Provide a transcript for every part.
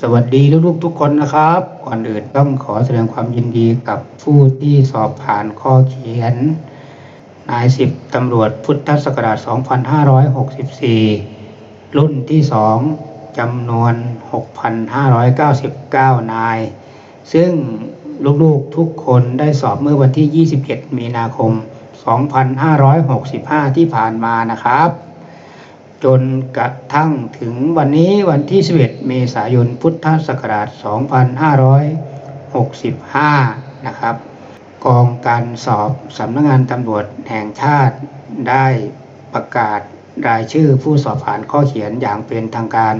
สวัสดีลูกๆทุกคนนะครับ ก่อนอื่นต้องขอแสดงความยินดีกับผู้ที่สอบผ่านข้อเขียน นายสิบตำรวจพุทธศักราช 2564 รุ่นที่ 2จำนวน 6,599 นาย ซึ่งลูกๆทุกคนได้สอบเมื่อวันที่21มีนาคม 2565 ที่ผ่านมานะครับ จนกระทั่งถึงวันนี้วันที่ 11 เมษายนพุทธศักราช 2565 นะครับ กองการสอบสำนักงานตำรวจแห่งชาติได้ประกาศรายชื่อผู้สอบผ่านข้อเขียนอย่างเป็นทางการ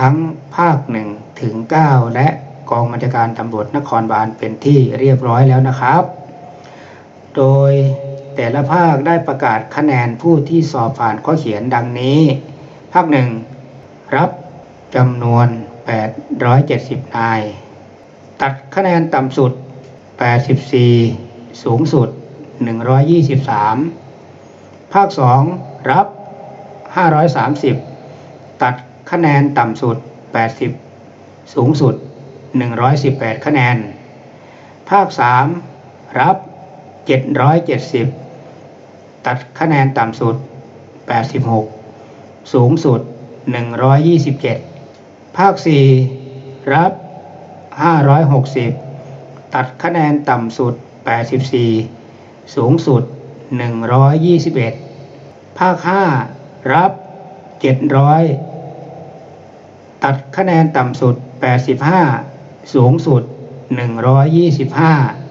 ทั้งภาค 1 ถึง 9 และกองบัญชาการตำรวจนครบาลเป็นที่เรียบร้อยแล้วนะครับ โดย แต่ละภาคได้ประกาศคะแนนผู้ที่สอบผ่านข้อเขียนดังนี้ ภาคหนึ่งรับจำนวน 870 นาย ตัดคะแนนต่ำสุด 84 สูงสุด 123 ภาค 2 รับ 530 ตัดคะแนนต่ำสุด 80 สูงสุด 118 คะแนน ภาค 3 รับ 770 ตัดคะแนนต่ำสุด 86 สูงสุด 127 ภาค 4 รับ 560 ตัดคะแนนต่ำสุด 84 สูงสุด 121 ภาค 5 รับ 700 ตัดคะแนนต่ำสุด 85 สูงสุด 125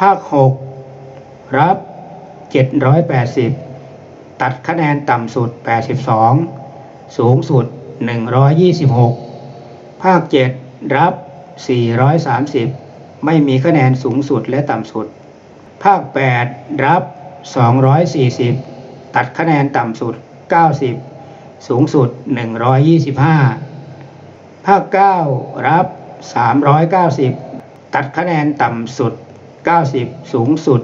ภาค 6 รับ 780 ตัดคะแนนต่ำสุด 82 สูงสุด 126 ภาค 7 รับ 430 ไม่มีคะแนนสูงสุดและต่ำสุด ภาค 8 รับ 240 ตัดคะแนนต่ำสุด 90 สูงสุด 125 ภาค 9 รับ 390 ตัดคะแนนต่ำสุด 90 สูงสุด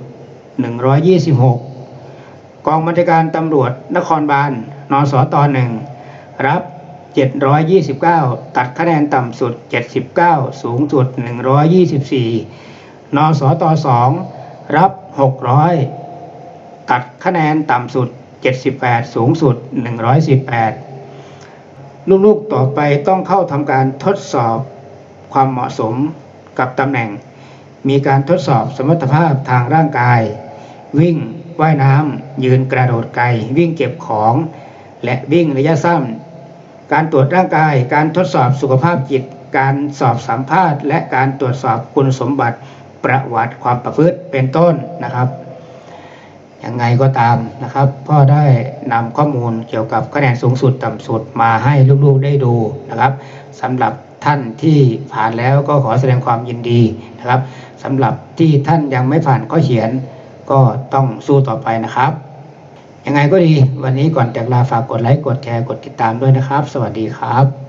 126 กองบัญชาการตำรวจนครบาลนสตหนึ่งรับ 729 ตัดคะแนนต่ำสุด 79 สูงสุด 124 นสตสองรับ 600 ตัดคะแนนต่ำสุด 78 สูงสุด 118 ลูกๆต่อไปต้องเข้าทำการทดสอบความเหมาะสมกับตำแหน่ง มีการทดสอบสมรรถภาพทางร่างกาย วิ่งว่ายน้ำยืนกระโดดไกล วิ่งเก็บของ และวิ่งระยะสั้นการตรวจร่างกาย การทดสอบสุขภาพจิต การสอบสัมภาษณ์ และการตรวจสอบคุณสมบัติประวัติความประพฤติเป็นต้นนะครับยังไงก็ตามนะครับ พ่อได้นำข้อมูลเกี่ยวกับคะแนนสูงสุดต่ำสุดมาให้ลูกๆได้ดูนะครับสำหรับท่านที่ผ่านแล้วก็ขอแสดงความยินดีนะครับ สำหรับที่ท่านยังไม่ผ่านข้อเขียน ก็ต้องสู้ต่อไปนะครับ ยังไงก็ดี วันนี้ก่อนจากลาฝากกดไลค์กดแชร์กดติดตามด้วยนะครับ สวัสดีครับ